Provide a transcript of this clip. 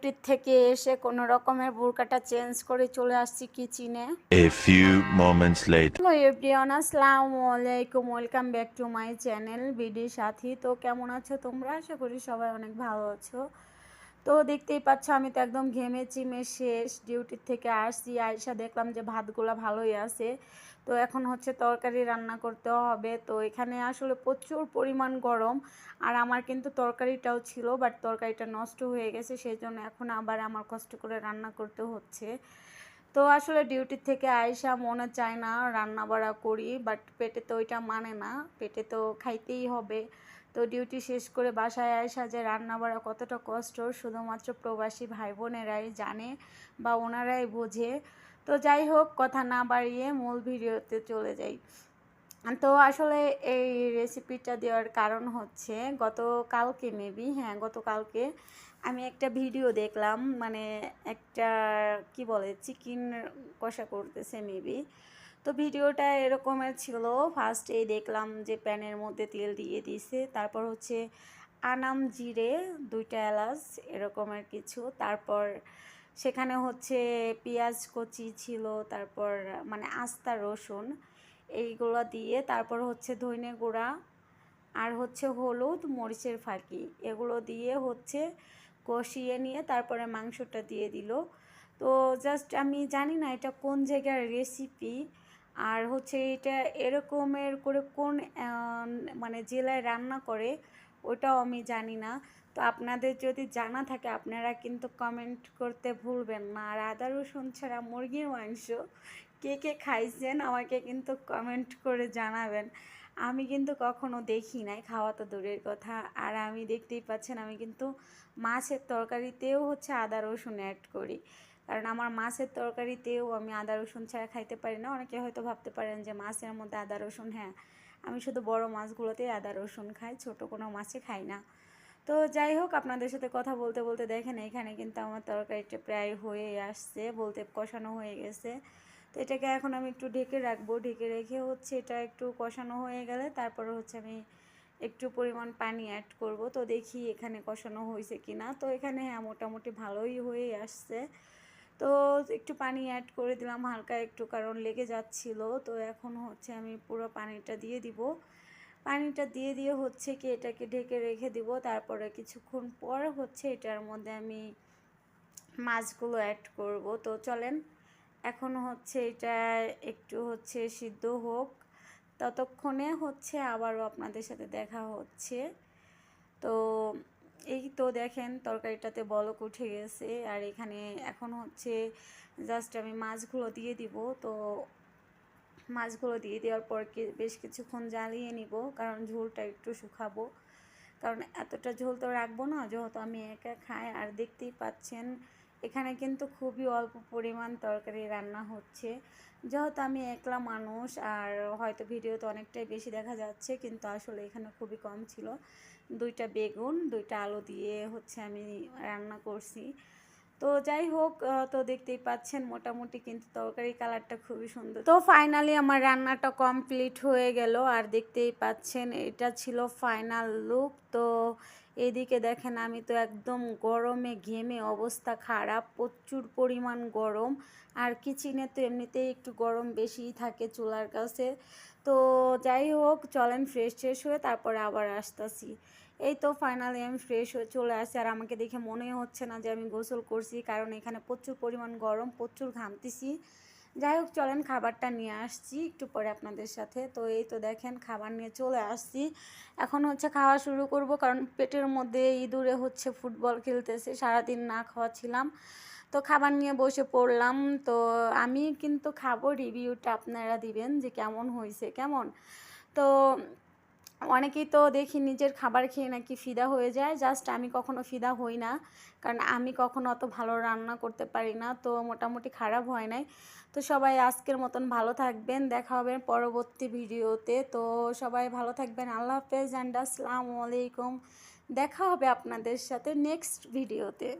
ডিউটির থেকে এসে কোনো রকমের বোরকাটা চেঞ্জ করে চলে আসছি কিচেনে। A few moments late hello everyone আসসালামু আলাইকুম। Welcome back to my channel BD Sathi. তো কেমন আছো তোমরা? আশা করি সবাই অনেক ভালো আছো। তো দেখতেই পাচ্ছ, আমি তো একদম ঘেমে চিমে শেষ ডিউটির থেকে আসছি আয়সা দেখলাম যে ভাতগুলো ভালোই আছে। তো এখন হচ্ছে তরকারি রান্না করতে হবে। তো এখানে আসলে প্রচুর পরিমাণ গরম, আর আমার কিন্তু তরকারিটাও ছিল বাট তরকারিটা নষ্ট হয়ে গেছে সেই জন্য এখন আবার আমার কষ্ট করে রান্না করতে হচ্ছে। তো আসলে ডিউটির থেকে আয়সা মনে চায় না রান্না বাড়া করি বাট পেটে তো ওইটা মানে না, পেটে তো খাইতেই হবে। তো ডিউটি শেষ করে বাসায় আসা যে রান্না বাড়া কতটা কষ্ট, শুধুমাত্র প্রবাসী ভাই বোনেরাই জানে বা ওনারাই বোঝে। তো যাই হোক, কথা না বাড়িয়ে মূল ভিডিওতে চলে যাই। তো আসলে এই রেসিপিটা দেওয়ার কারণ হচ্ছে গতকালকে মেবি হ্যাঁ গতকালকে আমি একটা ভিডিও দেখলাম। মানে একটা, কি বলে চিকেন কষা করতেছে মেবি তো ভিডিওটা এরকমের ছিল। ফার্স্টেই দেখলাম যে প্যানের মধ্যে তেল দিয়ে দিছে তারপর হচ্ছে আনাম জিরে, দুইটা এলাচ, এরকমের কিছু। তারপর সেখানে হচ্ছে পেঁয়াজ কচি ছিল, তারপর মানে আস্তা রসুন, এইগুলো দিয়ে তারপর হচ্ছে ধনে গুঁড়া আর হচ্ছে হলুদ, মরিচের ফাঁকি, এগুলো দিয়ে হচ্ছে কষিয়ে নিয়ে তারপরে মাংসটা দিয়ে দিল। তো জাস্ট আমি জানি না এটা কোন জায়গার রেসিপি আর হচ্ছে এটা এরকমের করে কোন মানে জেলায় রান্না করে ওটাও আমি জানি না। তো আপনাদের যদি জানা থাকে আপনারা কিন্তু কমেন্ট করতে ভুলবেন না। আর আদা, রসুন ছাড়া মুরগির মাংস কে কে খাইছেন আমাকে কিন্তু কমেন্ট করে জানাবেন। আমি কিন্তু কখনো দেখি নাই, খাওয়া তো দূরের কথা। আর আমি দেখতেই পাচ্ছেন আমি কিন্তু মাছের তরকারিতেও হচ্ছে আদা, রসুন অ্যাড করি। কারণ আমার মাছের তরকারিতেও আমি আদা, রসুন ছাড়া খাইতে পারি না। অনেকে হয়তো ভাবতে পারেন যে মাছের মধ্যে আদা, রসুন হ্যাঁ আমি শুধু বড় মাছগুলোতেই আদা, রসুন খাই, ছোট কোনো মাছে খাই না। তো যাই হোক, আপনাদের সাথে কথা বলতে বলতে দেখেন, এখানে কিন্তু আমার তরকারিটা প্রায় হয়ে আসছে, বলতে কষানো হয়ে গেছে। তো এটাকে এখন আমি একটু ঢেকে রাখব। ঢেকে রেখে হচ্ছে এটা একটু কষানো হয়ে গেলে তারপরে হচ্ছে আমি একটু পরিমাণ পানি অ্যাড করব। তো দেখি এখানে কষানো হয়েছে কি না তো এখানে হ্যাঁ মোটামুটি ভালোই হয়ে আসছে। তো একটু পানি অ্যাড করে দিলাম, হালকা একটু কারণ লেগে যাচ্ছিল। তো এখন হচ্ছে আমি পুরো পানিটা দিয়ে দিব। পানিটা দিয়ে দিয়ে হচ্ছে কি এটাকে ঢেকে রেখে দিব। তারপরে কিছুক্ষণ পর হচ্ছে এটার মধ্যে আমি মাছগুলো অ্যাড করব। তো চলেন, এখন হচ্ছে এটা একটু হচ্ছে সিদ্ধ হোক। ততক্ষণে হচ্ছে আবারও আপনাদের সাথে দেখা হচ্ছে। তো এই তো দেখেন তরকারিটাতে বলক উঠে গেছে আর এখানে এখন হচ্ছে জাস্ট আমি মাছগুলো দিয়ে দিব। তো মাছগুলো দিয়ে দেওয়ার পর বেশ কিছুক্ষণ জ্বালিয়ে নিব কারণ ঝোলটা একটু শুকাবো। কারণ এতটা ঝোল তো রাখব না, যেহেতু আমি একা খাই। আর দেখতেই পাচ্ছেন এখানে কিন্তু খুবই অল্প পরিমাণ তরকারি রান্না হচ্ছে। যেহেতু আমি একলা মানুষ, আর হয়তো ভিডিওতে অনেকটাই বেশি দেখা যাচ্ছে, কিন্তু আসলে এখানে খুবই কম ছিল। দুইটা বেগুন, দুইটা আলু দিয়ে হচ্ছে আমি রান্না করছি। তো যাই হোক তো দেখতেই পাচ্ছেন মোটামুটি কিন্তু তরকারি কালারটা খুবই সুন্দর। তো ফাইনালি আমার রান্নাটা কমপ্লিট হয়ে গেল আর দেখতেই পাচ্ছেন এটা ছিল ফাইনাল লুক তো এদিকে দেখেন আমি তো একদম গরমে ঘেমে অবস্থা খারাপ, প্রচুর পরিমাণ গরম। আর কিচেনে তো এমনিতেই একটু গরম বেশিই থাকে চুলার কাছে। তো যাই হোক, চলেন ফ্রেশ ট্রেশ হয়ে তারপরে আবার আসতেছি। এই তো ফাইনালি আমি ফ্রেশ হয়ে চলে আসি। আর আমাকে দেখে মনেই হচ্ছে না যে আমি গোসল করছি, কারণ এখানে প্রচুর পরিমাণ গরম, প্রচুর ঘামতেছি। যাই হোক, চলেন খাবারটা নিয়ে আসছি একটু পরে আপনাদের সাথে। তো এই তো দেখেন, খাবার নিয়ে চলে আসছি। এখন হচ্ছে খাওয়া শুরু করব, কারণ পেটের মধ্যে ইঁদুরে হচ্ছে ফুটবল খেলতেছে, সারাদিন না খাওয়া ছিলাম তো খাবার নিয়ে বসে পড়লাম। তো আমি কিন্তু খাব রিভিউটা আপনারা দিবেন যে কেমন হয়েছে, কেমন? তো অনেকেই তো দেখি নিজের খাবার খেয়ে নাকি ফিদা হয়ে যায়। জাস্ট আমি কখনো ফিদা হই না, কারণ আমি কখনো অত ভালো রান্না করতে পারি না, তো মোটামুটি খারাপ হয় নাই। তো সবাই আজকের মতন ভালো থাকবেন, দেখা হবে পরবর্তী ভিডিওতে। তো সবাই ভালো থাকবেন, আল্লাহ হাফেজ, অ্যান্ড আসসালামু আলাইকুম। দেখা হবে আপনাদের সাথে নেক্সট ভিডিওতে।